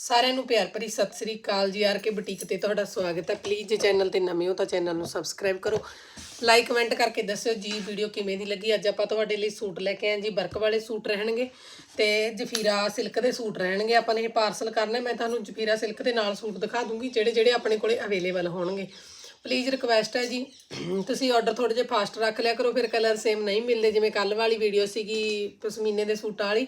ਸਾਰਿਆਂ ਨੂੰ ਪਿਆਰ ਭਰੀ ਸਤਿ ਸ੍ਰੀ ਅਕਾਲ ਜੀ, ਆਰ ਕੇ ਬੁਟੀਕ ਤੇ ਤੁਹਾਡਾ ਸਵਾਗਤ ਹੈ। ਪਲੀਜ਼ ਜੇ ਚੈਨਲ ਤੇ ਨਵੇਂ ਹੋ ਤਾਂ ਚੈਨਲ ਨੂੰ ਸਬਸਕ੍ਰਾਈਬ ਕਰੋ। ਲਾਈਕ ਕਮੈਂਟ ਕਰਕੇ ਦੱਸਿਓ ਜੀ ਵੀਡੀਓ ਕਿਵੇਂ ਦੀ ਲੱਗੀ। ਅੱਜ ਆਪਾਂ ਤੁਹਾਡੇ ਲਈ ਸੂਟ ਲੈ ਕੇ ਆਏ ਜੀ ਵਰਕ ਵਾਲੇ ਸੂਟ ਰਹਿਣਗੇ ਤੇ ਜਫੀਰਾ ਸਿਲਕ ਦੇ ਸੂਟ ਰਹਿਣਗੇ। ਆਪਾਂ ਨੇ ਇਹ ਪਾਰਸਲ ਕਰਨਾ ਮੈਂ ਤੁਹਾਨੂੰ ਜਫੀਰਾ ਸਿਲਕ ਦੇ ਨਾਲ ਸੂਟ ਦਿਖਾ ਦੂੰਗੀ, ਜਿਹੜੇ ਜਿਹੜੇ ਆਪਣੇ ਕੋਲੇ ਅਵੇਲੇਬਲ ਹੋਣਗੇ। ਪਲੀਜ਼ ਰਿਕਵੈਸਟ ਹੈ ਜੀ, ਤੁਸੀਂ ਆਰਡਰ ਥੋੜੇ ਜਿਹਾ ਫਾਸਟ ਰੱਖ ਲਿਆ ਕਰੋ, ਫਿਰ ਕਲਰ ਸੇਮ ਨਹੀਂ ਮਿਲਦੇ। ਜਿਵੇਂ ਕੱਲ ਵਾਲੀ ਵੀਡੀਓ ਸੀਗੀ ਪਸ਼ਮੀਨੇ ਦੇ ਸੂਟਾਂ ਵਾਲੀ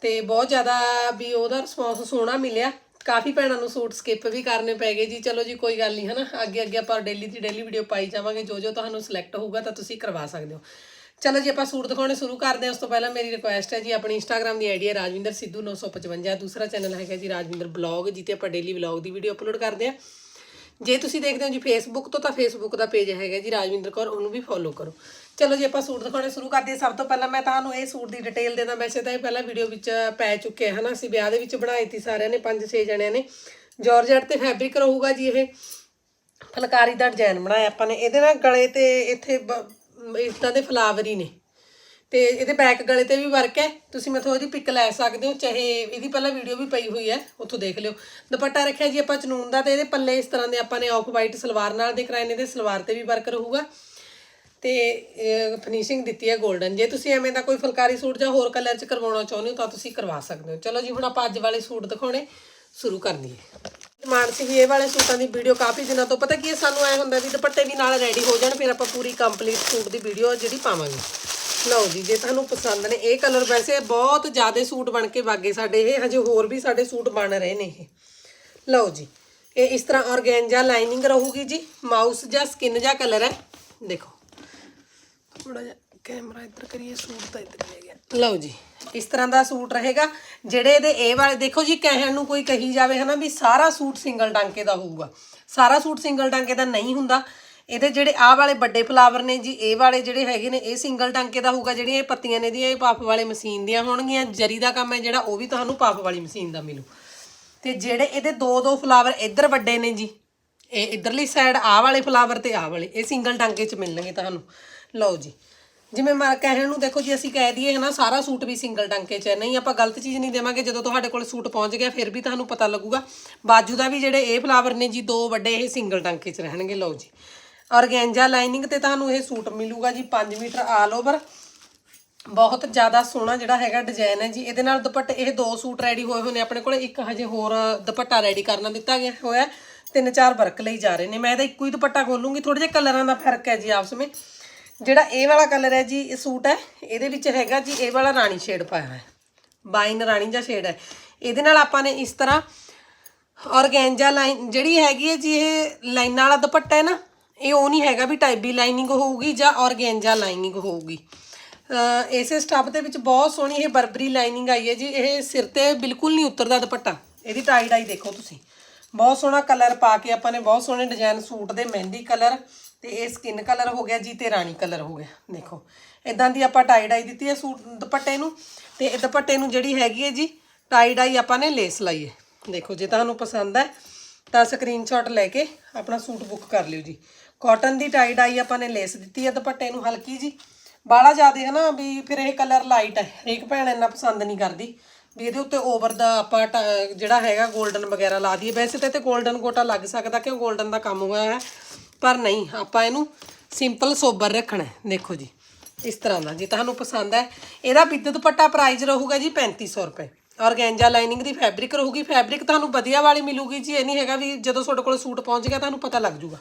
ਤੇ ਬਹੁਤ ਜ਼ਿਆਦਾ ਵੀ ਉਹਦਾ ਰਿਸਪੌਂਸ ਸੋਹਣਾ ਮਿਲਿਆ। ਕਾਫੀ ਭੈਣਾਂ ਨੂੰ ਸੂਟ ਸਕਿਪ ਵੀ ਕਰਨੇ ਪੈ ਗਏ ਜੀ। ਚਲੋ ਜੀ, ਕੋਈ ਗੱਲ ਨਹੀਂ, ਹਨਾ? ਅੱਗੇ ਅੱਗੇ ਆਪਾਂ ਡੇਲੀ ਦੀ ਡੇਲੀ ਵੀਡੀਓ ਪਾਈ ਜਾਵਾਂਗੇ। ਜੋ ਜੋ ਤੁਹਾਨੂੰ ਸਿਲੈਕਟ ਹੋਊਗਾ ਤਾਂ ਤੁਸੀਂ ਕਰਵਾ ਸਕਦੇ ਹੋ। ਚਲੋ ਜੀ, ਆਪਾਂ ਸੂਟ ਦਿਖਾਉਣੇ ਸ਼ੁਰੂ ਕਰਦੇ ਹਾਂ। ਉਸ ਤੋਂ ਪਹਿਲਾਂ ਮੇਰੀ ਰਿਕੁਐਸਟ ਹੈ ਜੀ, ਆਪਣੀ ਇੰਸਟਾਗ੍ਰam ਦੀ ਆਈਡੀ ਹੈ ਰਾਜਵਿੰਦਰ ਸਿੱਧੂ 955 ਦੂਸਰਾ ਚੈਨਲ ਹੈਗਾ ਜੀ, ਰਾਜਵਿੰਦਰ ਬਲੌਗ ਜਿੱਤੇ ਆਪਾਂ ਡੇਲੀ ਵਲੌਗ ਦੀ ਵੀਡੀਓ ਅਪਲੋਡ ਕਰਦੇ ਹਾਂ। ਜੇ ਤੁਸੀਂ ਦੇਖਦੇ ਹੋ ਜੀ ਫੇਸਬੁੱਕ ਤੋਂ ਤਾਂ ਫੇਸਬੁੱਕ ਦਾ ਪੇਜ ਹੈਗਾ ਜੀ, ਰਾਜਵਿੰਦਰ ਕੌਰ, ਉਹਨੂੰ ਵੀ ਫੋਲੋ ਕਰੋ। ਚਲੋ ਜੀ ਆਪਾਂ ਸੂਟ ਦਿਖਾਉਣੇ ਸ਼ੁਰੂ ਕਰਦੇ ਹਾਂ। ਸਭ ਤੋਂ ਪਹਿਲਾਂ ਮੈਂ ਤੁਹਾਨੂੰ ਇਹ ਸੂਟ ਦੀ ਡਿਟੇਲ ਦੇਣਾ। ਵੈਸੇ ਤਾਂ ਇਹ ਪਹਿਲਾਂ ਵੀਡੀਓ ਵਿੱਚ ਪੈ ਚੁੱਕਿਆ ਹੈ ਨਾ ਅਸੀਂ ਵਿਆਹ ਦੇ ਵਿੱਚ ਬਣਾਈ ਤੀ ਸਾਰਿਆਂ ਨੇ 5-6 ਜਣਿਆਂ ਨੇ। ਜਾਰਜਟ ਤੇ ਫੈਬਰਿਕ ਰਹੂਗਾ ਜੀ ਇਹ। ਫੁਲਕਾਰੀ ਦਾ ਡਿਜ਼ਾਈਨ ਬਣਾਇਆ ਆਪਾਂ ਨੇ। ਇਹਦੇ ਨਾਲ ਗਲੇ ਤੇ ਇੱਥੇ ਬ- ਇਦਾਂ ਦੇ ਫਲਾਵਰ ਹੀ ਨੇ। ਤੇ ਇਹਦੇ ਬੈਕ ਗਲੇ ਤੇ ਵੀ ਵਰਕ ਹੈ। ਤੁਸੀਂ ਮੈਥੋਂ ਇਹਦੀ ਪਿਕ ਲੈ ਸਕਦੇ ਹੋ, ਚਾਹੇ ਇਹਦੀ ਪਹਿਲਾਂ ਵੀਡੀਓ ਵੀ ਪਈ ਹੋਈ ਹੈ, ਉੱਥੋਂ ਦੇਖ ਲਿਓ। ਦੁਪੱਟਾ ਰੱਖਿਆ ਜੀ ਆਪਾਂ ਚਨੂਨ ਦਾ ਤੇ ਇਹਦੇ ਪੱਲੇ ਇਸ ਤਰ੍ਹਾਂ ਦੇ ਆਪਾਂ ਨੇ ਆਫ ਵਾਈਟ ਸਲਵਾਰ ਨਾਲ ਦੇ ਕਰਾਏ ਨੇ, ਇਹਦੇ ਸਲਵਾਰ ਤੇ ਵੀ ਵਰਕ ਰਹੂਗਾ। ਤੇ ਫਿਨਿਸ਼ਿੰਗ ਦਿੱਤੀ ਹੈ 골ਡਨ ਜੇ ਤੁਸੀਂ ਐਵੇਂ ਦਾ ਕੋਈ ਫੁਲਕਾਰੀ ਸੂਟ ਜਾਂ ਹੋਰ ਕਲਰ ਚ ਕਰਵਾਉਣਾ ਚਾਹੁੰਦੇ ਹੋ, ਤਾਂ ਤੁਸੀਂ ਕਰਵਾ ਸਕਦੇ ਹੋ। ਚਲੋ ਜੀ, ਹੁਣ ਆਪਾਂ ਅੱਜ ਵਾਲੇ ਸੂਟ ਦਿਖਾਉਣੇ, ਸ਼ੁਰੂ ਕਰ ਦਈਏ ਡਿਮਾਂਡ ਸੀ ਵੀ ਇਹ ਵਾਲੇ ਸੂਟਾਂ ਦੀ ਵੀਡੀਓ ਕਾਫੀ ਦਿਨਾਂ ਤੋਂ, ਪਤਾ ਕੀ ਸਾਨੂੰ ਐ ਹੁੰਦਾ ਵੀ ਦੁਪੱਟੇ ਵੀ ਨਾਲ ਰੈਡੀ ਹੋ ਜਾਣ, ਫਿਰ ਆਪਾਂ ਪੂਰੀ ਕੰਪਲੀਟ ਸੂਟ ਦੀ ਵੀਡੀਓ ਜਿਹੜੀ ਪਾਵਾਂਗੇ। ਲਓ ਜੀ, ਜੇ ਤੁਹਾਨੂੰ ਪਸੰਦ ਨੇ ਇਹ ਕਲਰ ਵੈਸੇ ਬਹੁਤ ਜ਼ਿਆਦਾ ਸੂਟ ਬਣ ਕੇ ਵਾਗੇ ਸਾਡੇ ਇਹ, ਹਜੇ ਹੋਰ ਵੀ ਸਾਡੇ ਸੂਟ ਬਣ ਰਹੇ ਨੇ ਇਹ। ਲਓ ਜੀ, ਇਹ ਇਸ ਤਰ੍ਹਾਂ ਆਰਗੈਂਜਾ ਲਾਈਨਿੰਗ ਰਹੂਗੀ ਜੀ ਮਾਊਸ ਜਾਂ ਸਕਿਨ ਜਾਂ ਕਲਰ ਹੈ। ਦੇਖੋ ਥੋੜਾ ਜਿਹਾ ਕੈਮਰਾ ਇੱਧਰ ਕਰੀਏ, ਸੂਟ ਤਾਂ ਇੱਧਰ ਲੈ ਗਿਆ ਲਓ ਜੀ, ਇਸ ਤਰ੍ਹਾਂ ਦਾ ਸੂਟ ਰਹੇਗਾ, ਜਿਹੜੇ ਇਹਦੇ ਇਹ ਵਾਲੇ, ਦੇਖੋ ਜੀ, ਕਹਿਣ ਨੂੰ ਕੋਈ ਕਹੀ ਜਾਵੇ ਹਨਾ ਵੀ ਸਾਰਾ ਸੂਟ ਸਿੰਗਲ ਡਾਂਕੇ ਦਾ ਹੋਊਗਾ। ਸਾਰਾ ਸੂਟ ਸਿੰਗਲ ਡਾਂਕੇ ਦਾ ਨਹੀਂ ਹੁੰਦਾ। ਇਹਦੇ ਜਿਹੜੇ ਆਹ ਵਾਲੇ ਵੱਡੇ ਫਲਾਵਰ ਨੇ ਜੀ, ਇਹ ਵਾਲੇ ਜਿਹੜੇ ਹੈਗੇ ਨੇ, ਇਹ ਸਿੰਗਲ ਟਾਂਕੇ ਦਾ ਹੋਊਗਾ, ਜਿਹੜੀਆਂ ਇਹ ਪੱਤੀਆਂ ਨੇ ਦੀਆਂ ਇਹ ਪਫ ਵਾਲੇ ਮਸ਼ੀਨ ਦੀਆਂ ਹੋਣਗੀਆਂ। ਜਰੀ ਦਾ ਕੰਮ ਹੈ ਜਿਹੜਾ, ਉਹ ਵੀ ਤੁਹਾਨੂੰ ਪਫ ਵਾਲੀ ਮਸ਼ੀਨ ਦਾ ਮਿਲੂ। ਤੇ ਜਿਹੜੇ ਇਹਦੇ ਦੋ ਦੋ ਫਲਾਵਰ ਇੱਧਰ ਵੱਡੇ ਨੇ ਜੀ, ਇਹ ਇਧਰਲੀ ਸਾਈਡ ਆਹ ਵਾਲੇ ਫਲਾਵਰ ਤੇ ਆਹ ਵਾਲੇ, ਇਹ ਸਿੰਗਲ ਟਾਂਕੇ 'ਚ ਮਿਲਣਗੇ ਤੁਹਾਨੂੰ। ਲਓ ਜੀ। ਜਿਵੇਂ ਮੈਂ, ਕਹਿਣ ਨੂੰ ਦੇਖੋ ਜੀ, ਅਸੀਂ ਕਹਿ ਦਈਏ ਹਨਾ, ਸਾਰਾ ਸੂਟ ਵੀ ਸਿੰਗਲ ਟਾਂਕੇ 'ਚ ਹੈ। ਨਹੀਂ, ਆਪਾਂ ਗਲਤ ਚੀਜ਼ ਨਹੀਂ ਦੇਵਾਂਗੇ, ਜਦੋਂ ਤੁਹਾਡੇ ਕੋਲ ਸੂਟ ਪਹੁੰਚ ਗਿਆ, ਫਿਰ ਵੀ ਤੁਹਾਨੂੰ ਪਤਾ ਲੱਗੂਗਾ। ਬਾਜੂ ਦਾ ਵੀ ਜਿਹੜੇ ਇਹ ਫਲਾਵਰ ਨੇ ਜੀ, ਦੋ ਵੱਡੇ ਇਹ ਸਿੰਗਲ ਟਾਂਕੇ 'ਚ ਰਹਿਣਗੇ। ਲਓ ਜੀ। ਔਰਗੈਂਜਾ ਲਾਈਨਿੰਗ ਤੇ ਤੁਹਾਨੂੰ ਇਹ ਸੂਟ ਮਿਲੂਗਾ ਜੀ 5 ਮੀਟਰ ਆਲ ਓਵਰ ਬਹੁਤ ਜ਼ਿਆਦਾ ਸੋਹਣਾ ਜਿਹੜਾ ਹੈਗਾ ਡਿਜ਼ਾਈਨ ਹੈ ਜੀ। ਇਹਦੇ ਨਾਲ ਦੁਪੱਟੇ, ਇਹ ਦੋ ਸੂਟ ਰੈਡੀ ਹੋਏ ਹੋਏ ਨੇ ਆਪਣੇ ਕੋਲ। ਇੱਕ ਹਜੇ ਹੋਰ ਦੁਪੱਟਾ ਰੈਡੀ ਕਰਨਾ ਦਿੱਤਾ ਗਿਆ ਹੋਇਆ। ਤਿੰਨ ਚਾਰ ਵਰਕ ਲਈ ਜਾ ਰਹੇ ਨੇ। ਮੈਂ ਇਹਦਾ ਇੱਕੋ ਹੀ ਦੁਪੱਟਾ ਖੋਲੂੰਗੀ। ਥੋੜੇ ਜਿਹੇ ਕਲਰਾਂ ਦਾ ਫ਼ਰਕ ਹੈ ਜੀ ਆਪਸ ਵਿੱਚ। ਜਿਹੜਾ ਇਹ ਵਾਲਾ ਕਲਰ ਹੈ ਜੀ, ਇਹ ਸੂਟ ਹੈ। ਇਹਦੇ ਵਿੱਚ ਹੈਗਾ ਜੀ, ਇਹ ਵਾਲਾ ਰਾਣੀ ਸ਼ੇਡ ਪਾਇਆ ਹੈ। ਬਾਈਨ ਰਾਣੀ ਜਾਂ ਸ਼ੇਡ ਹੈ। ਇਹਦੇ ਨਾਲ ਆਪਾਂ ਨੇ ਇਸ ਤਰ੍ਹਾਂ ਔਰਗੈਂਜਾ ਲਾਈਨ ਜਿਹੜੀ ਹੈਗੀ ਹੈ ਜੀ, ਇਹ ਲਾਈਨਾਂ ਵਾਲਾ ਦੁਪੱਟਾ ਹੈ ਨਾ ਇਹ ਉਹ ਨਹੀਂ ਹੈਗਾ ਵੀ ਟਾਈਬੀ ਲਾਈਨਿੰਗ ਹੋਊਗੀ ਜਾਂ ਔਰਗੈਂਜਾ ਲਾਈਨਿੰਗ ਹੋਊਗੀ। ਇਸੇ ਸਟੱਪ ਦੇ ਵਿੱਚ ਬਹੁਤ ਸੋਹਣੀ ਇਹ ਬਰਬਰੀ ਲਾਈਨਿੰਗ ਆਈ ਹੈ ਜੀ। ਇਹ ਸਿਰ ਤੇ ਬਿਲਕੁਲ ਨਹੀਂ ਉਤਰਦਾ ਦੁਪੱਟਾ। ਇਹਦੀ ਟਾਈ ਡਾਈ ਦੇਖੋ ਤੁਸੀਂ। ਬਹੁਤ ਸੋਹਣਾ ਕਲਰ ਪਾ ਕੇ ਆਪਾਂ ਨੇ ਬਹੁਤ ਸੋਹਣੇ ਡਿਜ਼ਾਈਨ ਸੂਟ ਦੇ ਮਹਿੰਦੀ ਕਲਰ ਤੇ ਇਹ ਸਕਿਨ ਕਲਰ ਹੋ ਗਿਆ ਜੀ ਤੇ ਰਾਣੀ ਕਲਰ ਹੋ ਗਿਆ। ਦੇਖੋ ਇਦਾਂ ਦੀ ਆਪਾਂ ਟਾਈ ਡਾਈ ਦਿੱਤੀ ਹੈ ਸੂਟ ਦੁਪੱਟੇ ਨੂੰ ਤੇ ਇਹ ਦੁਪੱਟੇ ਨੂੰ ਜਿਹੜੀ ਹੈਗੀ ਹੈ ਜੀ ਟਾਈ ਡਾਈ ਆਪਾਂ ਨੇ ਲੇਸ ਲਾਈ ਹੈ। ਦੇਖੋ, ਜੇ ਤੁਹਾਨੂੰ ਪਸੰਦ ਹੈ ਤਾਂ ਸਕਰੀਨਸ਼ਾਟ ਲੈ ਕੇ ਆਪਣਾ ਸੂਟ ਬੁੱਕ ਕਰ ਲਿਓ ਜੀ। ਕਾਟਨ ਦੀ ਟਾਈ ਡਾਈ ਆਪਾਂ ਨੇ ਲੇਸ ਦਿੱਤੀ ਹੈ ਦੁਪੱਟੇ ਨੂੰ ਹਲਕੀ ਜੀ। ਬਾਲਾ ਜ਼ਿਆਦਾ ਹੈ ਨਾ ਵੀ ਫਿਰ ਇਹ ਕਲਰ ਲਾਈਟ ਹੈ ਹਰੇਕ ਭੈਣ ਇੰਨਾ ਪਸੰਦ ਨਹੀਂ ਕਰਦੀ। ਵੀ ਇਹਦੇ ਉੱਤੇ ਓਵਰ ਦਾ ਆਪਾਂ ਜਿਹੜਾ ਹੈਗਾ 골ਡਨ ਵਗੈਰਾ ਲਾ ਦਈਏ। ਵੈਸੇ ਤਾਂ ਤੇ 골ਡਨ ਗੋਟਾ ਲੱਗ ਸਕਦਾ ਕਿਉਂ ਉਹ 골ਡਨ ਦਾ ਕੰਮ ਹੋਇਆ ਹੈ, ਪਰ ਨਹੀਂ, ਆਪਾਂ ਇਹਨੂੰ ਸਿੰਪਲ ਸੋਬਰ ਰੱਖਣਾ ਦੇਖੋ ਜੀ, ਇਸ ਤਰ੍ਹਾਂ ਦਾ ਜੇ ਤੁਹਾਨੂੰ ਪਸੰਦ ਹੈ। ਇਹਦਾ ਵਿਦ ਦੁਪੱਟਾ ਪ੍ਰਾਈਜ਼ ਰਹੂਗਾ ਜੀ 3500 ਰੁਪਏ। ਔਰਗੈਂਜਾ ਲਾਈਨਿੰਗ ਦੀ ਫੈਬਰਿਕ ਰਹੂਗੀ ਫੈਬਰਿਕ ਤੁਹਾਨੂੰ ਵਧੀਆ ਵਾਲੀ ਮਿਲੂਗੀ ਜੀ, ਇਹ ਨਹੀਂ ਹੈਗਾ ਵੀ ਜਦੋਂ ਤੁਹਾਡੇ ਕੋਲ ਸੂਟ ਪਹੁੰਚ ਗਿਆ ਤੁਹਾਨੂੰ ਪਤਾ ਲੱਗ ਜੂਗਾ।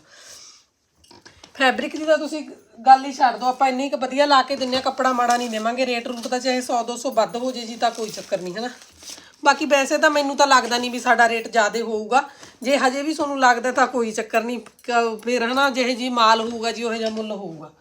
ਫੈਬਰਿਕ ਦੀ ਤਾਂ ਤੁਸੀਂ ਗੱਲ ਹੀ ਛੱਡ ਦਿਓ, ਆਪਾਂ ਇੰਨੀ ਕੁ ਵਧੀਆ ਲਾ ਕੇ ਦਿੰਨੇ ਆ, ਕੱਪੜਾ ਮਾੜਾ ਨਹੀਂ ਦੇਵਾਂਗੇ ਰੇਟ ਰੂਟ ਤਾਂ ਚਾਹੇ 100 200 ਵੱਧ ਹੋ ਜੇ ਜੀ, ਤਾਂ ਕੋਈ ਚੱਕਰ ਨਹੀਂ, ਹੈਨਾ? ਬਾਕੀ ਵੈਸੇ ਤਾਂ ਮੈਨੂੰ ਤਾਂ ਲੱਗਦਾ ਨਹੀਂ ਵੀ ਸਾਡਾ ਰੇਟ ਜ਼ਿਆਦਾ ਹੋਊਗਾ, ਜੇ ਹਜੇ ਵੀ ਤੁਹਾਨੂੰ ਲੱਗਦਾ ਤਾਂ ਕੋਈ ਚੱਕਰ ਨਹੀਂ, ਕ- ਫਿਰ ਹਨਾ, ਜਿਹੇ ਜੀ ਮਾਲ ਹੋਊਗਾ ਜੀ, ਉਹ ਜਿਹਾ ਮੁੱਲ ਹੋਊਗਾ।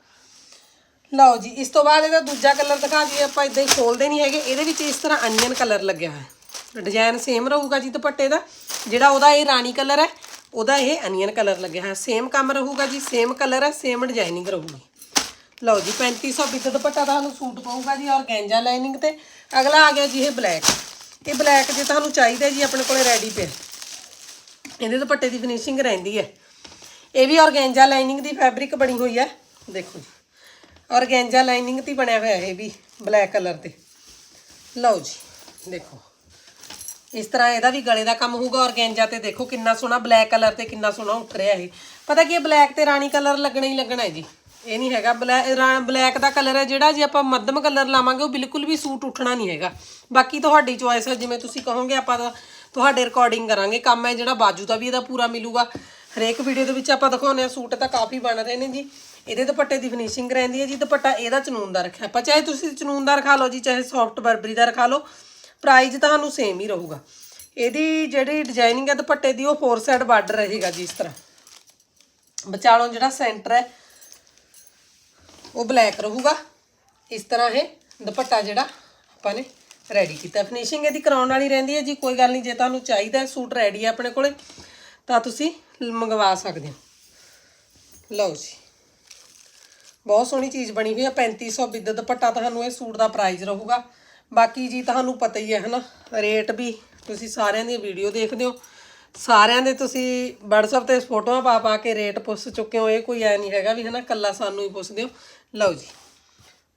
ਲਓ ਜੀ, ਇਸ ਤੋਂ ਬਾਅਦ ਇਹਦਾ ਦੂਜਾ ਕਲਰ ਦਿਖਾ ਦਈਏ, ਆਪਾਂ ਇਦਾਂ ਹੀ ਖੋਲਦੇ ਨਹੀਂ ਹੈਗੇ। ਇਹਦੇ ਵਿੱਚ ਇਸ ਤਰ੍ਹਾਂ ਅਨੀਅਨ ਕਲਰ ਲੱਗਿਆ ਹੋਇਆ ਹੈ। ਡਿਜ਼ਾਈਨ ਸੇਮ ਰਹੂਗਾ ਜੀ ਦੁਪੱਟੇ ਦਾ। ਜਿਹੜਾ ਉਹਦਾ ਇਹ ਰਾਣੀ ਕਲਰ ਹੈ, ਉਹਦਾ ਇਹ ਅਨੀਅਨ ਕਲਰ ਲੱਗਿਆ ਹੋਇਆ। ਸੇਮ ਕੰਮ ਰਹੂਗਾ ਜੀ ਸੇਮ ਕਲਰ ਹੈ ਸੇਮ ਡਿਜ਼ਾਈਨਿੰਗ ਰਹੂਗੀ। ਲਓ ਜੀ 3500 ਵਿੱਚ ਦੁਪੱਟਾ ਤੁਹਾਨੂੰ ਸੂਟ ਪਊਗਾ ਜੀ ਔਰ ਗੈਂਜਾ ਲਾਈਨਿੰਗ ਤੇ। ਅਗਲਾ ਆ ਗਿਆ ਜੀ ਇਹ ਬਲੈਕ ਇਹ ਬਲੈਕ ਜੇ ਤੁਹਾਨੂੰ ਚਾਹੀਦਾ ਜੀ, ਆਪਣੇ ਕੋਲੇ ਰੈਡੀ ਪਿਆ ਇਹਦੇ ਦੁਪੱਟੇ ਦੀ ਫਿਨਿਸ਼ਿੰਗ ਰਹਿੰਦੀ ਹੈ। ਇਹ ਵੀ ਔਰਗੈਂਜਾ ਲਾਈਨਿੰਗ ਦੀ ਫੈਬਰਿਕ ਬਣੀ ਹੋਈ ਹੈ। ਦੇਖੋ ਜੀ। ਔਰਗੈਂਜਾ ਲਾਈਨਿੰਗ ਤੇ ਬਣਿਆ ਹੋਇਆ ਇਹ ਵੀ ਬਲੈਕ ਕਲਰ ਤੇ। ਲਓ ਜੀ, ਦੇਖੋ। ਇਸ ਤਰ੍ਹਾਂ ਇਹਦਾ ਵੀ ਗਲੇ ਦਾ ਕੰਮ ਹੋਊਗਾ ਔਰਗੈਂਜਾ ਤੇ ਦੇਖੋ ਕਿੰਨਾ ਸੋਹਣਾ ਬਲੈਕ ਕਲਰ ਤੇ ਕਿੰਨਾ ਸੋਹਣਾ ਉੱਠ ਰਿਹਾ ਇਹ। ਪਤਾ ਕੀ ਇਹ ਬਲੈਕ ਤੇ ਰਾਣੀ ਕਲਰ ਲੱਗਣਾ ਹੀ ਲੱਗਣਾ ਹੈ ਜੀ। ਇਹ ਨਹੀਂ ਹੈਗਾ ਬਲੈਕ ਦਾ ਕਲਰ ਹੈ ਜਿਹੜਾ ਜੇ ਆਪਾਂ ਮੱਧਮ ਕਲਰ ਲਾਵਾਂਗੇ ਉਹ ਬਿਲਕੁਲ ਵੀ ਸੂਟ ਉੱਠਣਾ ਨਹੀਂ ਹੈਗਾ। ਬਾਕੀ ਤੁਹਾਡੀ ਚੋਇਸ ਹੈ, ਜਿਵੇਂ ਤੁਸੀਂ ਕਹੋਗੇ ਆਪਾਂ ਤਾਂ ਤੁਹਾਡੇ ਰਿਕਾਰਡਿੰਗ ਕਰਾਂਗੇ। ਕੰਮ ਹੈ ਜਿਹੜਾ ਬਾਜੂ ਦਾ ਵੀ ਇਹਦਾ ਪੂਰਾ ਮਿਲੂਗਾ। ਹਰੇਕ ਵੀਡੀਓ ਦੇ ਵਿੱਚ ਆਪਾਂ ਦਿਖਾਉਂਦੇ ਆ ਸੂਟ ਤਾਂ ਕਾਫੀ ਬਣ ਰਹੇ ਨੇ ਜੀ। ਇਹਦੇ ਦੁਪੱਟੇ ਦੀ ਫਿਨਿਸ਼ਿੰਗ ਰਹਿੰਦੀ ਹੈ ਜੀ, ਦੁਪੱਟਾ ਇਹਦਾ ਚਨੂਨ ਦਾ ਰੱਖਿਆ। ਆਪਾਂ ਚਾਹੇ ਤੁਸੀਂ ਚਨੂਨ ਦਾ ਰਖਾ ਲਓ ਜੀ, ਚਾਹੇ ਸੌਫਟ ਬਰਬਰੀ ਦਾ ਰਖਾ ਲਓ ਪ੍ਰਾਈਸ ਤੁਹਾਨੂੰ ਸੇਮ ਹੀ ਰਹੂਗਾ। ਇਹਦੀ ਜਿਹੜੀ ਡਿਜ਼ਾਈਨਿੰਗ ਹੈ ਦੁਪੱਟੇ ਦੀ, ਉਹ ਫੋਰ ਸਾਈਡ ਬਾਰਡਰ ਰਹੇਗਾ ਜੀ ਇਸ ਤਰ੍ਹਾਂ। ਵਿਚਾਲੋਂ ਜਿਹੜਾ ਸੈਂਟਰ ਹੈ, ਉਹ ਬਲੈਕ ਰਹੂਗਾ। ਇਸ ਤਰ੍ਹਾਂ ਇਹ ਦੁਪੱਟਾ ਜਿਹੜਾ ਆਪਾਂ ਨੇ ਰੈਡੀ ਕੀਤਾ। ਫਿਨਿਸ਼ਿੰਗ ਇਹਦੀ ਕਰਾਉਣ ਵਾਲੀ ਰਹਿੰਦੀ ਹੈ ਜੀ, ਕੋਈ ਗੱਲ ਨਹੀਂ, ਜੇ ਤੁਹਾਨੂੰ ਚਾਹੀਦਾ ਸੂਟ ਰੈਡੀ ਹੈ ਆਪਣੇ ਕੋਲੇ, ਤਾਂ ਤੁਸੀਂ ਮੰਗਵਾ ਸਕਦੇ ਹੋ। ਲਓ ਜੀ। ਬਹੁਤ ਸੋਹਣੀ ਚੀਜ਼ ਬਣੀ ਹੋਈ ਹੈ 3500 ਬਿੱਦ ਦੁਪੱਟਾ ਤੁਹਾਨੂੰ ਇਹ ਸੂਟ ਦਾ ਪ੍ਰਾਈਸ ਰਹੂਗਾ। ਬਾਕੀ ਜੀ ਤੁਹਾਨੂੰ ਪਤਾ ਹੀ ਹੈ ਹਨਾ ਰੇਟ ਵੀ ਤੁਸੀਂ ਸਾਰਿਆਂ ਦੀ ਵੀਡੀਓ ਦੇਖਦੇ ਹੋ। ਸਾਰਿਆਂ ਦੇ ਤੁਸੀਂ WhatsApp ਤੇ ਫੋਟੋਆਂ ਪਾ ਪਾ ਕੇ ਰੇਟ ਪੁੱਛ ਚੁੱਕੇ ਹੋ, ਇਹ ਕੋਈ ਐ ਨਹੀਂ ਹੈਗਾ ਵੀ ਹਨਾ ਕੱਲਾ ਸਾਨੂੰ ਹੀ ਪੁੱਛਦੇ ਹੋ। ਲਓ ਜੀ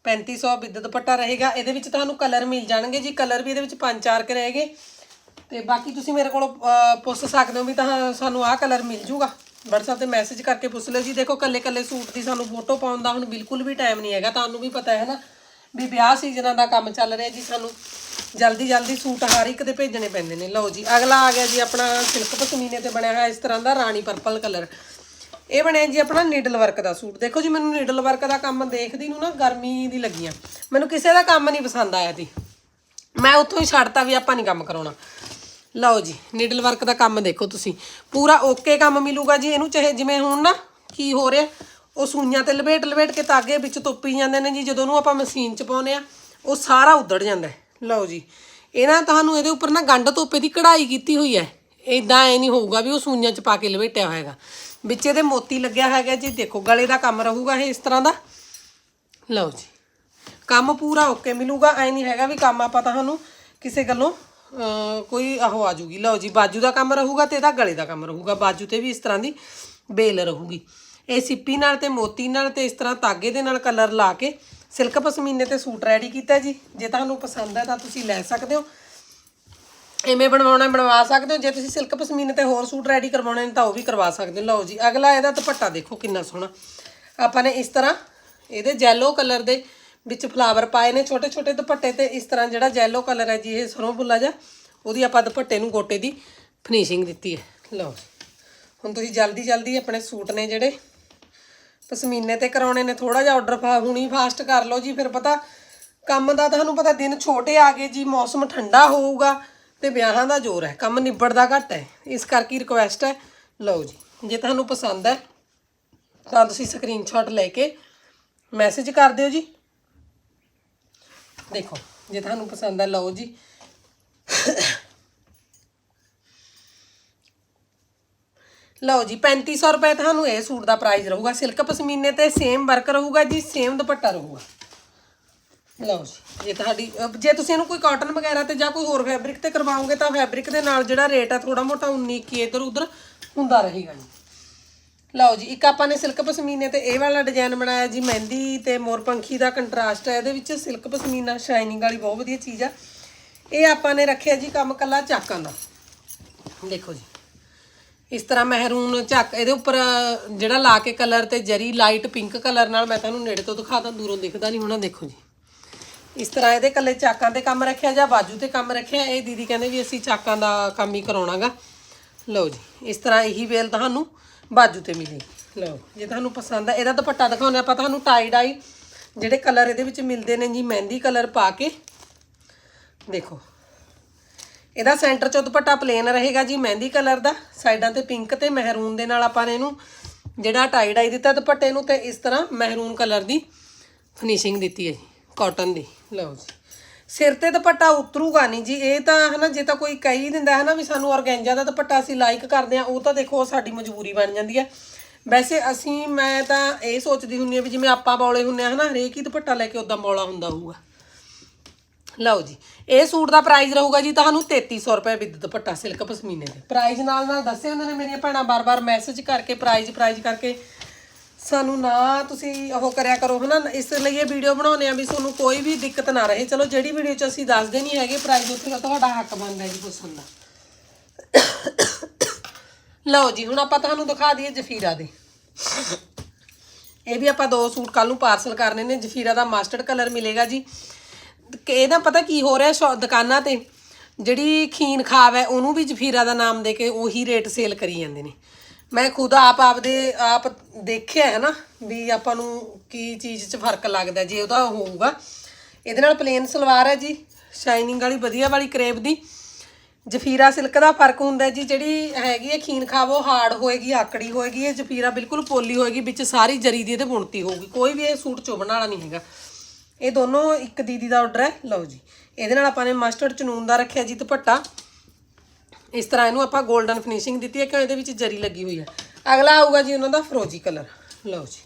3500 ਬਿੱਦ ਦੁਪੱਟਾ ਰਹੇਗਾ, ਇਹਦੇ ਵਿੱਚ ਤੁਹਾਨੂੰ ਕਲਰ ਮਿਲ ਜਾਣਗੇ ਜੀ ਕਲਰ ਵੀ ਇਹਦੇ ਵਿੱਚ ਪੰਜ ਚਾਰ ਕੇ ਰਹੇਗੇ ਤੇ ਬਾਕੀ ਤੁਸੀਂ ਮੇਰੇ ਕੋਲੋਂ ਪੁੱਛ ਸਕਦੇ ਹੋ ਵੀ ਤਾਂ ਸਾਨੂੰ ਆਹ ਕਲਰ ਮਿਲ ਜੂਗਾ। WhatsApp ਤੇ ਮੈਸੇਜ ਕਰਕੇ ਪੁੱਛ ਲਿਓ ਜੀ। ਦੇਖੋ ਕੱਲੇ ਕੱਲੇ ਸੂਟ ਦੀ ਸਾਨੂੰ ਫੋਟੋ ਪਾਉਣ ਦਾ ਹੁਣ ਬਿਲਕੁਲ ਵੀ ਟਾਈਮ ਨਹੀਂ ਹੈਗਾ। ਤੁਹਾਨੂੰ ਵੀ ਪਤਾ ਹੈ ਨਾ ਵੀ ਵਿਆਹ ਸੀਜ਼ਨਾਂ ਦਾ ਕੰਮ ਚੱਲ ਰਿਹਾ ਜੀ। ਸਾਨੂੰ ਜਲਦੀ ਜਲਦੀ ਸੂਟ ਹਰ ਇੱਕ ਦੇ ਭੇਜਣੇ ਪੈਂਦੇ ਨੇ। ਲਓ ਜੀ, ਅਗਲਾ ਆ ਗਿਆ ਜੀ ਆਪਣਾ ਸਿਲਕ ਪਸ਼ਮੀਨੇ ਤੇ ਬਣਿਆ ਹੋਇਆ, ਇਸ ਤਰ੍ਹਾਂ ਦਾ ਰਾਣੀ ਪਰਪਲ ਕਲਰ ਇਹ ਬਣਿਆ ਜੀ ਆਪਣਾ ਨੀਡਲ ਵਰਕ ਦਾ ਸੂਟ। ਦੇਖੋ ਜੀ, ਮੈਨੂੰ ਨੀਡਲ ਵਰਕ ਦਾ ਕੰਮ ਦੇਖਦੀ ਨੂੰ ਨਾ ਗਰਮੀ ਦੀ ਲੱਗੀਆਂ। ਮੈਨੂੰ ਕਿਸੇ ਦਾ ਕੰਮ ਨਹੀਂ ਪਸੰਦ ਆਇਆ ਜੀ। ਮੈਂ ਉੱਥੋਂ ਹੀ ਛੱਡਤਾ ਵੀ ਆਪਾਂ ਨਹੀਂ ਕੰਮ ਕਰਾਉਣਾ। ਲਓ ਜੀ ਨੀਡਲ ਵਰਕ ਦਾ ਕੰਮ ਦੇਖੋ ਤੁਸੀਂ। ਪੂਰਾ ਓਕੇ ਕੰਮ ਮਿਲੂਗਾ ਜੀ ਇਹਨੂੰ, ਚਾਹੇ ਜਿਵੇਂ ਹੁਣ ਨਾ ਕੀ ਹੋ ਰਿਹਾ, ਉਹ ਸੂਈਆਂ ਤੇ ਲਪੇਟ ਲਪੇਟ ਕੇ ਤਾਗੇ ਵਿੱਚ ਤੋਪੀ ਜਾਂਦੇ ਨੇ ਜੀ, ਜਦੋਂ ਉਹਨੂੰ ਆਪਾਂ ਮਸ਼ੀਨ 'ਚ ਪਾਉਨੇ ਆ ਉਹ ਸਾਰਾ ਉਧੜ ਜਾਂਦਾ ਲਓ ਜੀ ਇਹਨਾਂ ਤੁਹਾਨੂੰ ਇਹਦੇ ਉੱਪਰ ਨਾ ਗੰਢ ਤੋਪੇ ਦੀ ਕਢਾਈ ਕੀਤੀ ਹੋਈ ਹੈ। ਇਦਾਂ ਐ ਨਹੀਂ ਹੋਊਗਾ ਵੀ ਉਹ ਸੂਈਆਂ 'ਚ ਪਾ ਕੇ ਲਪੇਟਿਆ ਹੋਏਗਾ। ਵਿੱਚ ਇਹਦੇ ਮੋਤੀ ਲੱਗਿਆ ਹੈਗਾ ਜੀ, ਦੇਖੋ ਗਲੇ ਦਾ ਕੰਮ ਰਹੂਗਾ ਇਹ ਇਸ ਤਰ੍ਹਾਂ ਦਾ। ਲਓ ਜੀ, ਕੰਮ ਪੂਰਾ ਓਕੇ ਮਿਲੂਗਾ, ਐ ਨਹੀਂ ਹੈਗਾ ਵੀ ਕੰਮ ਆਪਾਂ ਤੁਹਾਨੂੰ ਕਿਸੇ ਗੱਲੋਂ ਕੋਈ ਆਹੋ ਆ ਜੂਗੀ ਲਓ ਜੀ, ਬਾਜੂ ਦਾ ਕੰਮ ਰਹੂਗਾ ਤੇ ਇਹਦਾ ਗਲੇ ਦਾ ਕੰਮ ਰਹੂਗਾ। ਬਾਜੂ ਤੇ ਵੀ ਇਸ ਤਰ੍ਹਾਂ ਦੀ ਬੇਲ ਰਹੂਗੀ। ਇਹ ਸਿੱਪੀ ਨਾਲ ਤੇ ਮੋਤੀ ਨਾਲ ਤੇ ਇਸ ਤਰ੍ਹਾਂ ਤਾਗੇ ਦੇ ਨਾਲ ਕਲਰ ਲਾ ਕੇ ਸਿਲਕ ਪਸ਼ਮੀਨੇ ਤੇ ਸੂਟ ਰੈਡੀ ਕੀਤਾ ਜੀ। ਜੇ ਤੁਹਾਨੂੰ ਪਸੰਦ ਹੈ ਤਾਂ ਤੁਸੀਂ ਲੈ ਸਕਦੇ ਹੋ। ਐਵੇਂ ਬਣਵਾਉਣਾ ਬਣਵਾ ਸਕਦੇ ਹੋ। ਜੇ ਤੁਸੀਂ ਸਿਲਕ ਪਸ਼ਮੀਨੇ ਤੇ ਹੋਰ ਸੂਟ ਰੈਡੀ ਕਰਵਾਉਣੇ ਨੇ ਤਾਂ ਉਹ ਵੀ ਕਰਵਾ ਸਕਦੇ ਹੋ। ਲਓ ਜੀ, ਅਗਲਾ ਇਹਦਾ ਦੁਪੱਟਾ ਦੇਖੋ ਕਿੰਨਾ ਸੋਹਣਾ। ਆਪਾਂ ਨੇ ਇਸ ਤਰ੍ਹਾਂ ਇਹਦੇ ਜੈਲੋ ਕਲਰ ਦੇ ਵਿੱਚ ਫਲਾਵਰ ਪਾਏ ਨੇ ਛੋਟੇ ਛੋਟੇ ਦੁਪੱਟੇ ਤੇ ਇਸ ਤਰ੍ਹਾਂ ਜਿਹੜਾ ਜੈਲੋ ਕਲਰ ਹੈ ਜੀ, ਇਹ ਸਰੋਂ ਫੁੱਲਾ ਜਾ ਉਹਦੀ ਆਪਾਂ ਦੁਪੱਟੇ ਨੂੰ ਗੋਟੇ ਦੀ ਫਿਨਿਸ਼ਿੰਗ ਦਿੱਤੀ ਹੈ। ਲਓ, ਹੁਣ ਤੁਸੀਂ ਜਲਦੀ ਜਲਦੀ ਆਪਣੇ ਸੂਟ ਨੇ ਜਿਹੜੇ ਪਸ਼ਮੀਨੇ ਤੇ ਕਰਾਉਣੇ ਨੇ ਥੋੜਾ ਜਿਹਾ ਆਰਡਰ ਫਾ, ਹੁਣੀ ਫਾਸਟ ਕਰ ਲਓ ਜੀ, ਫਿਰ ਪਤਾ ਕੰਮ ਦਾ ਤੁਹਾਨੂੰ ਪਤਾ ਦਿਨ ਛੋਟੇ ਆ ਗਏ ਜੀ, ਮੌਸਮ ਠੰਡਾ ਹੋਊਗਾ ਤੇ ਵਿਆਹਾਂ ਦਾ ਜ਼ੋਰ ਹੈ, ਕੰਮ ਨਿਬੜਦਾ ਘੱਟ ਹੈ, ਇਸ ਕਰਕੇ ਰਿਕੁਐਸਟ ਹੈ। ਲਓ ਜੀ, ਜੇ ਤੁਹਾਨੂੰ ਪਸੰਦ ਹੈ ਤਾਂ ਤੁਸੀਂ ਸਕਰੀਨਸ਼ਾਟ ਲੈ ਕੇ ਮੈਸੇਜ ਕਰ ਦਿਓ ਜੀ। ਦੇਖੋ, ਜੇ ਤੁਹਾਨੂੰ ਪਸੰਦ ਹੈ ਲਓ ਜੀ। ਲਓ ਜੀ 3500 ਰੁਪਏ ਤੁਹਾਨੂੰ ਇਹ ਸੂਟ ਦਾ ਪ੍ਰਾਈਸ ਰਹੂਗਾ। ਸਿਲਕ ਪਸ਼ਮੀਨੇ ਤੇ ਸੇਮ ਵਰਕ ਰਹੂਗਾ ਜੀ ਸੇਮ ਦੁਪੱਟਾ ਰਹੂਗਾ। ਲਓ ਜੀ, ਜੇ ਤੁਹਾਡੀ ਜੇ ਤੁਸੀਂ ਇਹਨੂੰ ਕੋਈ ਕਾਟਨ ਵਗੈਰਾ ਤੇ ਜਾਂ ਕੋਈ ਹੋਰ ਫੈਬਰਿਕ ਤੇ ਕਰਵਾਓਗੇ ਤਾਂ ਫੈਬਰਿਕ ਦੇ ਨਾਲ ਜਿਹੜਾ ਰੇਟ ਆ ਥੋੜਾ ਮੋਟਾ 19 ਕੀ ਇਧਰ ਉਧਰ ਹੁੰਦਾ ਰਹੇਗਾ ਜੀ। ਲਓ ਜੀ, ਇੱਕ ਆਪਾਂ ਨੇ ਸਿਲਕ ਪਸ਼ਮੀਨੇ ਤੇ ਇਹ ਵਾਲਾ ਡਿਜ਼ਾਈਨ ਬਣਾਇਆ ਜੀ, ਮਹਿੰਦੀ ਤੇ ਮੋਰਪੰਖੀ ਦਾ ਕੰਟਰਾਸਟ ਹੈ, ਇਹਦੇ ਵਿੱਚ ਸਿਲਕ ਪਸ਼ਮੀਨਾ ਸ਼ਾਈਨਿੰਗ ਵਾਲੀ ਬਹੁਤ ਵਧੀਆ ਚੀਜ਼ ਆ। ਇਹ ਆਪਾਂ ਨੇ ਰੱਖਿਆ ਜੀ ਕੰਮ ਕੱਲਾ ਚਾਕਾਂ ਦਾ। ਦੇਖੋ ਜੀ, ਇਸ ਤਰ੍ਹਾਂ ਮਹਿਰੂਨ ਝੱਕ ਇਹਦੇ ਉੱਪਰ ਜਿਹੜਾ ਲਾ ਕੇ ਕਲਰ ਤੇ ਜਰੀ ਲਾਈਟ ਪਿੰਕ ਕਲਰ ਨਾਲ ਮੈਂ ਤੁਹਾਨੂੰ ਨੇੜੇ ਤੋਂ ਦਿਖਾਦਾ ਦੂਰੋਂ ਦਿਖਦਾ ਨਹੀਂ ਹੋਣਾ, ਦੇਖੋ ਜੀ। ਇਸ ਤਰ੍ਹਾਂ ਇਹਦੇ ਕੱਲੇ ਚਾਕਾਂ ਤੇ ਕੰਮ ਰੱਖਿਆ ਜਾਂ ਬਾਜੂ ਤੇ ਕੰਮ ਰੱਖਿਆ, ਇਹ ਦੀਦੀ ਕਹਿੰਦੇ ਵੀ ਅਸੀਂ ਚਾਕਾਂ ਦਾ ਕੰਮ ਹੀ ਕਰਾਉਣਾਗਾ। ਲਓ ਜੀ, ਇਸ ਤਰ੍ਹਾਂ ਇਹੀ ਵੇਲ ਤੁਹਾਨੂੰ ਬਾਜੂ ਤੇ ਮਿਲੀ। ਲਓ, ਜੇ ਤੁਹਾਨੂੰ ਪਸੰਦ ਹੈ ਇਹਦਾ ਦੁਪੱਟਾ ਦਿਖਾਉਂਦੇ ਆਪਾਂ ਤੁਹਾਨੂੰ ਟਾਈ ਡਾਈ ਜਿਹੜੇ ਕਲਰ ਇਹਦੇ ਵਿੱਚ ਮਿਲਦੇ ਨੇ ਜੀ, ਮਹਿੰਦੀ ਕਲਰ ਪਾ ਕੇ। ਦੇਖੋ, ਇਹਦਾ ਸੈਂਟਰ ਚੋਂ ਦੁਪੱਟਾ ਪਲੇਨ ਰਹੇਗਾ ਜੀ, ਮਹਿੰਦੀ ਕਲਰ ਦਾ, ਸਾਈਡਾਂ ਤੇ ਪਿੰਕ ਤੇ ਮਹਿਰੂਨ ਦੇ ਨਾਲ ਆਪਾਂ ਨੇ ਇਹਨੂੰ, ਜਿਹੜਾ ਟਾਈ ਡਾਈ ਦਿੱਤਾ ਦੁਪੱਟੇ ਨੂੰ ਤੇ ਇਸ ਤਰ੍ਹਾਂ ਮਹਿਰੂਨ ਕਲਰ ਦੀ ਫਿਨਿਸ਼ਿੰਗ ਦਿੱਤੀ ਹੈ ਜੀ ਕਾਟਨ ਦੀ। ਲਓ ਜੀ। ਸਿਰ ਤੇ ਦੁਪੱਟਾ ਉਤਰੂਗਾ ਨਹੀਂ ਜੀ, ਇਹ ਤਾਂ ਹਨਾ, ਜੇ ਤਾਂ ਕੋਈ ਕਹੀ ਦਿੰਦਾ ਹੈ ਨਾ ਵੀ ਸਾਨੂੰ ਔਰਗੈਂਜਾ ਦਾ ਦੁਪੱਟਾ ਅਸੀਂ ਲਾਈਕ ਕਰਦੇ ਆ ਉਹ ਤਾਂ ਦੇਖੋ ਸਾਡੀ ਮਜਬੂਰੀ ਬਣ ਜਾਂਦੀ ਹੈ। ਵੈਸੇ ਅਸੀਂ, ਮੈਂ ਤਾਂ ਇਹ ਸੋਚਦੀ ਹੁੰਨੀ ਆ ਵੀ ਜਿਵੇਂ ਆਪਾਂ ਬੌਲੇ ਹੁੰਨੇ ਆ ਹਨਾ, ਹਰੇਕ ਹੀ ਦੁਪੱਟਾ ਲੈ ਕੇ ਉਦਾਂ ਬੌਲਾ ਹੁੰਦਾ ਹੋਊਗਾ। ਲਓ ਜੀ, ਇਹ ਸੂਟ ਦਾ ਪ੍ਰਾਈਸ ਰਹੂਗਾ ਜੀ ਤੁਹਾਨੂੰ 3300 ਰੁਪਏ ਵਿਦ ਦੁਪੱਟਾ, ਸਿਲਕ ਪਸ਼ਮੀਨੇ ਦੇ। ਪ੍ਰਾਈਸ ਨਾਲ ਨਾਲ ਦੱਸੇ ਉਹਨਾਂ ਨੇ ਮੇਰੀਆਂ ਭੈਣਾਂ ਬਾਰ-ਬਾਰ ਮੈਸੇਜ ਕਰਕੇ ਪ੍ਰਾਈਸ ਪ੍ਰਾਈਸ ਕਰਕੇ ਸਾਨੂੰ ਨਾ ਤੁਸੀਂ ਉਹ ਕਰਿਆ ਕਰੋ ਹਨਾ, ਇਸ ਲਈ ਇਹ ਵੀਡੀਓ ਬਣਾਉਂਦੇ ਆ ਵੀ ਤੁਹਾਨੂੰ ਕੋਈ ਵੀ ਦਿੱਕਤ ਨਾ ਰਹੇ। ਚਲੋ, ਜਿਹੜੀ ਵੀਡੀਓ 'ਚ ਅਸੀਂ ਦੱਸਦੇ ਨਹੀਂ ਹੈਗੇ ਪ੍ਰਾਈਜ਼ ਉੱਥੇ ਦਾ ਤੁਹਾਡਾ ਹੱਕ ਬਣਦਾ ਜੀ ਪੁੱਛਣ ਦਾ। ਲਓ ਜੀ, ਹੁਣ ਆਪਾਂ ਤੁਹਾਨੂੰ ਦਿਖਾ ਦਈਏ ਜਫੀਰਾ ਦੇ। ਇਹ ਵੀ ਆਪਾਂ ਦੋ ਸੂਟ ਕੱਲ ਨੂੰ ਪਾਰਸਲ ਕਰਨੇ ਨੇ, ਜਫੀਰਾ ਦਾ ਮਾਸਟਰਡ ਕਲਰ ਮਿਲੇਗਾ ਜੀ। ਕਿ ਇਹਦਾ ਪਤਾ ਕੀ ਹੋ ਰਿਹਾ ਸ਼ੋ- ਦੁਕਾਨਾਂ ਤੇ? ਜਿਹੜੀ ਖੀਨ ਖਾਵ ਹੈ, ਉਹਨੂੰ ਵੀ ਜਫੀਰਾ ਦਾ ਨਾਮ ਦੇ ਕੇ ਉਹੀ ਰੇਟ ਸੇਲ ਕਰੀ ਜਾਂਦੇ ਨੇ। ਮੈਂ ਖੁਦ ਆਪ ਆਪਦੇ ਆਪ ਦੇਖਿਆ ਹੈ ਨਾ ਵੀ ਆਪਾਂ ਨੂੰ ਕੀ ਚੀਜ਼ 'ਚ ਫ਼ਰਕ ਲੱਗਦਾ ਜੇ ਉਹਦਾ ਹੋਊਗਾ। ਇਹਦੇ ਨਾਲ ਪਲੇਨ ਸਲਵਾਰ ਹੈ ਜੀ ਸ਼ਾਈਨਿੰਗ ਵਾਲੀ, ਵਧੀਆ ਵਾਲੀ ਕਰੇਪ ਦੀ। ਜਫੀਰਾ ਸਿਲਕ ਦਾ ਫ਼ਰਕ ਹੁੰਦਾ ਜੀ, ਜਿਹੜੀ ਹੈਗੀ ਹੈ ਖੀਨ ਖਾਵੋ, ਹਾਰਡ ਹੋਏਗੀ, ਆਕੜੀ ਹੋਏਗੀ, ਇਹ ਜਫੀਰਾ ਬਿਲਕੁਲ ਪੋਲੀ ਹੋਏਗੀ, ਵਿੱਚ ਸਾਰੀ ਜਰੀ ਦੀ ਇਹਦੇ ਬੁਣਤੀ ਹੋਊਗੀ, ਕੋਈ ਵੀ ਇਹ ਸੂਟ ਚੁਭਣ ਵਾਲਾ ਨਹੀਂ ਹੈਗਾ। ਇਹ ਦੋਨੋਂ ਇੱਕ ਦੀਦੀ ਦਾ ਆਰਡਰ ਹੈ, ਲਓ ਜੀ। ਇਹਦੇ ਨਾਲ ਆਪਾਂ ਨੇ ਮਸਟਰਡ ਚਨੂਨ ਦਾ ਰੱਖਿਆ ਜੀ ਦੁਪੱਟਾ। ਇਸ ਤਰ੍ਹਾਂ ਇਹਨੂੰ ਆਪਾਂ 골ਡਨ ਫਿਨਿਸ਼ਿੰਗ ਦਿੱਤੀ ਹੈ ਕਿ ਇਹਦੇ ਵਿੱਚ ਜਰੀ ਲੱਗੀ ਹੋਈ ਹੈ। ਅਗਲਾ ਆਊਗਾ ਜੀ ਉਹਨਾਂ ਦਾ ਫਰੋਜੀ ਕਲਰ। ਲਓ ਜੀ।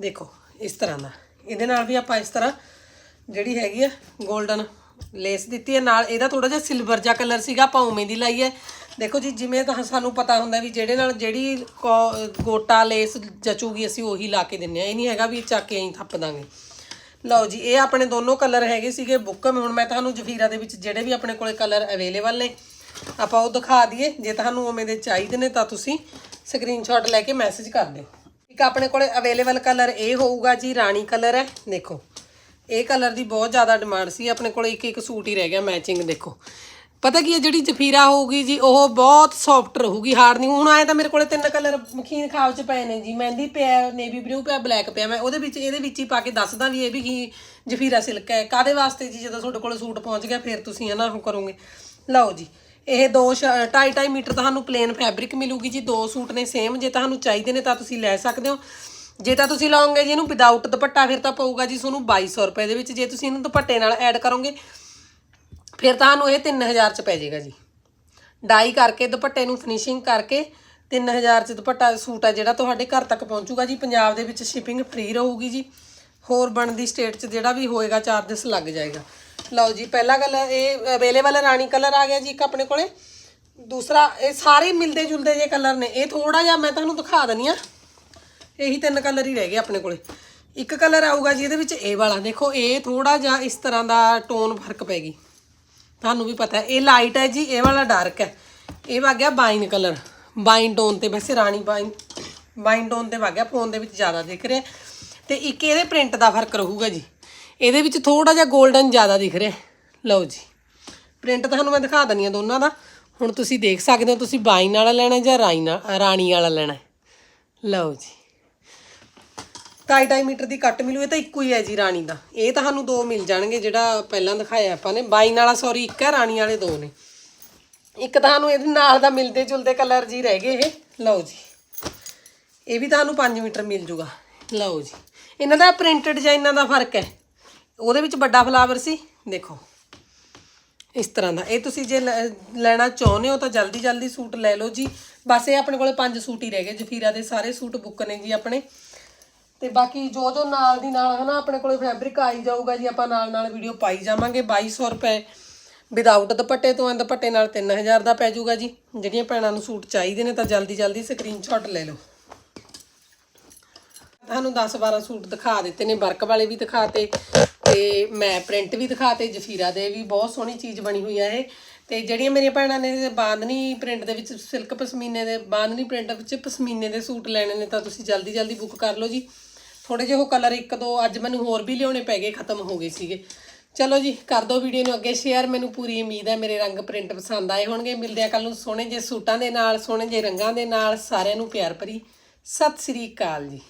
ਦੇਖੋ, ਇਸ ਤਰ੍ਹਾਂ ਦਾ। ਇਹਦੇ ਨਾਲ ਵੀ ਆਪਾਂ ਇਸ ਤਰ੍ਹਾਂ ਜਿਹੜੀ ਹੈਗੀ ਹੈ 골ਡਨ ਲੇਸ ਦਿੱਤੀ ਹੈ। ਨਾਲ ਇਹਦਾ ਥੋੜਾ ਜਿਹਾ ਸਿਲਵਰ ਜਿਹਾ ਕਲਰ ਸੀਗਾ, ਆਪਾਂ ਉਵੇਂ ਦੀ ਲਾਈ ਹੈ। ਦੇਖੋ ਜੀ, ਜਿਵੇਂ ਤਾਂ ਸਾਨੂੰ ਪਤਾ ਹੁੰਦਾ ਵੀ ਜਿਹੜੇ ਨਾਲ ਜਿਹੜੀ ਕੋ- ਗੋਟਾ ਲੇਸ ਜਚੂਗੀ, ਅਸੀਂ ਉਹੀ ਲਾ ਕੇ ਦਿੰਨੇ ਆ। ਇਹ ਨਹੀਂ ਹੈਗਾ ਵੀ ਚੱਕ ਕੇ ਐਂ ਥੱਪ ਦਾਂਗੇ ਲਓ ਜੀ, ਇਹ ਆਪਣੇ ਦੋਨੋਂ ਕਲਰ ਹੈਗੇ ਸੀਗੇ ਬੁੱਕਮ। ਹੁਣ ਮੈਂ ਤੁਹਾਨੂੰ ਜਫੀਰਾ ਦੇ ਵਿੱਚ ਜਿਹੜੇ ਵੀ ਆਪਣੇ ਕੋਲੇ ਕਲਰ ਅਵੇਲੇਬਲ ਨੇ ਆਪਾਂ ਉਹ ਦਿਖਾ ਦਈਏ। ਜੇ ਤੁਹਾਨੂੰ ਉਵੇਂ ਦੇ ਚਾਹੀਦੇ ਨੇ ਤਾਂ ਤੁਸੀਂ ਸਕਰੀਨਸ਼ਾਟ ਲੈ ਕੇ ਮੈਸੇਜ ਕਰ ਦਿਓ। ਇੱਕ ਆਪਣੇ ਕੋਲੇ ਅਵੇਲੇਬਲ ਕਲਰ ਇਹ ਹੋਊਗਾ ਜੀ, ਰਾਣੀ ਕਲਰ ਹੈ। ਦੇਖੋ, ਇਹ ਕਲਰ ਦੀ ਬਹੁਤ ਜ਼ਿਆਦਾ ਡਿਮਾਂਡ ਸੀ। ਆਪਣੇ ਕੋਲੇ ਇੱਕ ਇੱਕ ਸੂਟ ਹੀ ਰਹਿ ਗਿਆ ਮੈਚਿੰਗ ਦੇਖੋ। ਪਤਾ ਕੀ ਹੈ, ਜਿਹੜੀ ਜਫੀਰਾ ਹੋਊਗੀ ਜੀ, ਉਹ ਬਹੁਤ ਸੌਫਟ ਰਹੂਗੀ ਹਾਰਡ ਨਹੀਂ। ਹੁਣ ਆਏ ਤਾਂ ਮੇਰੇ ਕੋਲੇ ਤਿੰਨ ਕਲਰ ਮਖੀਨ ਖਾਵ ਚ ਪਏ ਨੇ ਜੀ। ਮਹਿੰਦੀ ਪਿਆ ਨੇਵੀ ਬਲੂ ਪਿਆ ਬਲੈਕ ਪਿਆ। ਮੈਂ ਉਹਦੇ ਵਿੱਚ, ਇਹਦੇ ਵਿੱਚ ਹੀ ਪਾ ਕੇ ਦੱਸਦਾ ਵੀ ਇਹ ਵੀ ਕੀ ਜਫੀਰਾ ਸਿਲਕ ਹੈ। ਕਾਦੇ ਵਾਸਤੇ ਜੀ, ਜਦੋਂ ਤੁਹਾਡੇ ਕੋਲ ਸੂਟ ਪਹੁੰਚ ਗਿਆ, ਫਿਰ ਤੁਸੀਂ ਹਨਾ ਉਹ ਕਰੋਗੇ। ਲਓ ਜੀ ਇਹ ਦੋ 2.5 2.5 ਮੀਟਰ ਤੁਹਾਨੂੰ ਪਲੇਨ ਫੈਬਰਿਕ ਮਿਲੂਗੀ ਜੀ, ਦੋ ਸੂਟ ਨੇ ਸੇਮ ਜੇ ਤੁਹਾਨੂੰ ਚਾਹੀਦੇ ਨੇ ਤਾਂ ਤੁਸੀਂ ਲੈ ਸਕਦੇ ਹੋ। ਜੇ ਤਾਂ ਤੁਸੀਂ ਲਾਓਗੇ ਜੀ ਇਹਨੂੰ ਵਿਦਆਊਟ ਦੁਪੱਟਾ, ਫਿਰ ਤਾਂ ਪਊਗਾ ਜੀ ਤੁਹਾਨੂੰ 2200 ਰੁਪਏ ਦੇ ਵਿੱਚ। ਜੇ ਤੁਸੀਂ ਇਹਨੂੰ ਦੁਪੱਟੇ ਨਾਲ ਐਡ ਕਰੋਗੇ, ਫਿਰ ਤੁਹਾਨੂੰ ਇਹ 3000 ਚ ਪੈ ਜਾਏਗਾ ਜੀ। ਡਾਈ ਕਰਕੇ, ਦੁਪੱਟੇ ਨੂੰ ਫਿਨਿਸ਼ਿੰਗ ਕਰਕੇ 3000 ਚ ਦੁਪੱਟਾ, ਸੂਟ ਆ ਜਿਹੜਾ ਤੁਹਾਡੇ ਘਰ ਤੱਕ ਪਹੁੰਚੂਗਾ ਜੀ। ਪੰਜਾਬ ਦੇ ਵਿੱਚ ਸ਼ਿਪਿੰਗ ਫ੍ਰੀ ਰਹੂਗੀ ਜੀ। ਹੋਰ ਬਣਦੀ ਸਟੇਟ 'ਚ ਜਿਹੜਾ ਵੀ ਹੋਏਗਾ ਚਾਰजेस ਲੱਗ ਜਾਏਗਾ। ਲਓ ਜੀ, ਪਹਿਲਾ ਕਲਰ ਇਹ ਅਵੇਲੇਬਲ ਰਾਣੀ ਕਲਰ ਆ ਗਿਆ ਜੀ ਇੱਕ ਆਪਣੇ ਕੋਲੇ। ਦੂਸਰਾ, ਇਹ ਸਾਰੇ ਮਿਲਦੇ ਜੁਲਦੇ ਜੇ ਕਲਰ ਨੇ, ਇਹ ਥੋੜਾ ਜਿਹਾ ਮੈਂ ਤੁਹਾਨੂੰ ਦਿਖਾ ਦਨੀ ਆ ਇਹੀ ਤਿੰਨ ਕਲਰ ਹੀ ਰਹਿ ਗਏ ਆਪਣੇ ਕੋਲੇ। ਇੱਕ ਕਲਰ ਆਊਗਾ ਜੀ ਇਹਦੇ ਵਿੱਚ ਇਹ ਵਾਲਾ। ਦੇਖੋ, ਇਹ ਥੋੜਾ ਜਿਹਾ ਇਸ ਤਰ੍ਹਾਂ ਦਾ ਟੋਨ ਫ਼ਰਕ ਪੈ ਗਈ। ਤੁਹਾਨੂੰ ਵੀ ਪਤਾ ਹੈ, ਇਹ ਲਾਈਟ ਹੈ ਜੀ, ਇਹ ਵਾਲਾ ਡਾਰਕ ਹੈ। ਇਹ ਵਾ ਗਿਆ ਬਾਈਨ ਕਲਰ ਬਾਈਨ ਟੋਨ ਤੇ ਵੈਸੇ ਰਾਣੀ ਬਾਈਨ ਬਾਈਨ ਟੋਨ ਤੇ ਵਾ ਗਿਆ ਫੋਨ ਦੇ ਵਿੱਚ ਜ਼ਿਆਦਾ ਦਿਖ ਰਿਹਾ। ਤੇ ਇੱਕ ਇਹਦੇ ਪ੍ਰਿੰਟ ਦਾ ਫ਼ਰਕ ਰਹੂਗਾ ਜੀ। ਇਹਦੇ ਵਿੱਚ ਥੋੜਾ ਜਿਹਾ 골ਡਨ ਜ਼ਿਆਦਾ ਦਿਖ ਰਿਹਾ ਲਓ ਜੀ। ਪ੍ਰਿੰਟ ਤੁਹਾਨੂੰ ਮੈਂ ਦਿਖਾ ਦਨੀ ਆ ਦੋਨਾਂ ਦਾ। ਹੁਣ ਤੁਸੀਂ ਦੇਖ ਸਕਦੇ ਹੋ, ਤੁਸੀਂ ਬਾਈਨ ਵਾਲਾ ਲੈਣਾ ਜਾਂ ਰਾਈ ਨਾਲ ਰਾਣੀ ਵਾਲਾ ਲੈਣਾ ਲਓ ਜੀ। ਢਾਈ ਢਾਈ ਮੀਟਰ ਦੀ ਕੱਟ ਮਿਲੂ, ਇਹ ਤਾਂ ਇੱਕੋ ਹੀ ਹੈ ਜੀ ਰਾਣੀ ਦਾ। ਇਹ ਤੁਹਾਨੂੰ ਦੋ ਮਿਲ ਜਾਣਗੇ, ਜਿਹੜਾ ਪਹਿਲਾਂ ਦਿਖਾਇਆ ਆਪਾਂ ਨੇ। ਬਾਈਨ ਵਾਲਾ ਸੌਰੀ ਇੱਕ ਹੈ, ਰਾਣੀ ਵਾਲੇ ਦੋ ਨੇ। ਇੱਕ ਤੁਹਾਨੂੰ ਇਹਦੇ ਨਾਲ ਦਾ ਮਿਲਦੇ ਜੁਲਦੇ ਕਲਰ ਜੀ ਰਹਿ ਗਏ ਇਹ। ਲਓ ਜੀ। ਇਹ ਵੀ ਤੁਹਾਨੂੰ 5 ਮੀਟਰ ਮਿਲ ਜੂਗਾ। ਲਓ ਜੀ। ਇਹਨਾਂ ਦਾ ਪ੍ਰਿੰਟ ਡਿਜ਼ਾਈਨਾਂ ਦਾ ਫ਼ਰਕ ਹੈ? ਉਹਦੇ ਵਿੱਚ ਵੱਡਾ ਫਲਾਵਰ ਸੀ, ਦੇਖੋ। ਇਸ ਤਰ੍ਹਾਂ ਦਾ। ਇਹ ਤੁਸੀਂ ਜੇ ਲੈ- ਲੈਣਾ ਚਾਹੁੰਦੇ ਹੋ ਤਾਂ ਜਲਦੀ ਜਲਦੀ ਸੂਟ ਲੈ ਲਓ ਜੀ। ਬਸ ਇਹ ਆਪਣੇ ਕੋਲੇ ਪੰਜ ਸੂਟ ਹੀ ਰਹਿ ਗਏ ਜਫੀਰਾ ਦੇ ਸਾਰੇ ਸੂਟ ਬੁੱਕ ਨੇ ਜੀ ਆਪਣੇ। ਤੇ ਬਾਕੀ ਜੋ ਜੋ ਨਾਲ ਦੀ ਨਾਲ ਹਨਾ, ਆਪਣੇ ਕੋਲੇ ਫੈਬਰਿਕ ਆਈ ਜਾਊਗਾ ਜੀ, ਆਪਾਂ ਨਾਲ ਨਾਲ ਵੀਡੀਓ ਪਾਈ ਜਾਵਾਂਗੇ। 2200 ਰੁਪਏ ਵਿਦਆਊਟ ਦੁਪੱਟੇ ਤੋਂ ਐਂ ਦੁਪੱਟੇ ਨਾਲ 3000 ਦਾ ਪੈ ਜਾਊਗਾ ਜੀ। ਜਿਹੜੀਆਂ ਭੈਣਾਂ ਨੂੰ ਸੂਟ ਚਾਹੀਦੇ ਨੇ ਤਾਂ ਜਲਦੀ ਜਲਦੀ ਸਕਰੀਨਸ਼ਾਟ ਲੈ ਲਓ। ਤੁਹਾਨੂੰ 10 12 ਸੂਟ ਦਿਖਾ ਦਿੱਤੇ ਨੇ, ਵਰਕ ਵਾਲੇ ਵੀ ਦਿਖਾਤੇ ਤੇ ਮੈਂ ਪ੍ਰਿੰਟ ਵੀ ਦਿਖਾਤੇ, ਜਫੀਰਾ ਦੇ ਵੀ ਬਹੁਤ ਸੋਹਣੀ ਚੀਜ਼ ਬਣੀ ਹੋਈ ਆ ਇਹ। ਤੇ ਜਿਹੜੀਆਂ ਮੇਰੀਆਂ ਭੈਣਾਂ ਨੇ ਬਾਂਦਨੀ ਪ੍ਰਿੰਟ ਦੇ ਵਿੱਚ, ਸਿਲਕ ਪਸ਼ਮੀਨੇ ਦੇ ਬਾਂਦਨੀ ਪ੍ਰਿੰਟ ਵਿੱਚ ਪਸ਼ਮੀਨੇ ਦੇ ਸੂਟ ਲੈਣੇ ਨੇ ਤਾਂ ਤੁਸੀਂ ਜਲਦੀ ਜਲਦੀ ਬੁੱਕ ਕਰ ਲਓ ਜੀ। ਥੋੜੇ ਜਿਹੇ ਉਹ ਕਲਰ ਇੱਕ ਦੋ, ਅੱਜ ਮੈਨੂੰ ਹੋਰ ਵੀ ਲਿਆਉਣੇ ਪੈ ਗਏ, ਖਤਮ ਹੋ ਗਏ ਸੀਗੇ। ਚਲੋ ਜੀ, ਕਰ ਦਿਓ ਵੀਡੀਓ ਨੂੰ ਅੱਗੇ ਸ਼ੇਅਰ ਮੈਨੂੰ ਪੂਰੀ ਉਮੀਦ ਹੈ ਮੇਰੇ ਰੰਗ ਪ੍ਰਿੰਟ ਪਸੰਦ ਆਏ ਹੋਣਗੇ। ਮਿਲਦੇ ਆ ਕੱਲ ਨੂੰ ਸੋਹਣੇ ਜਿਹੇ ਸੂਟਾਂ ਦੇ ਨਾਲ, ਸੋਹਣੇ ਜਿਹੇ ਰੰਗਾਂ ਦੇ ਨਾਲ, ਸਾਰਿਆਂ ਨੂੰ ਪਿਆਰ ਭਰੀ। ਸਤਿ ਸ੍ਰੀ ਅਕਾਲ ਜੀ।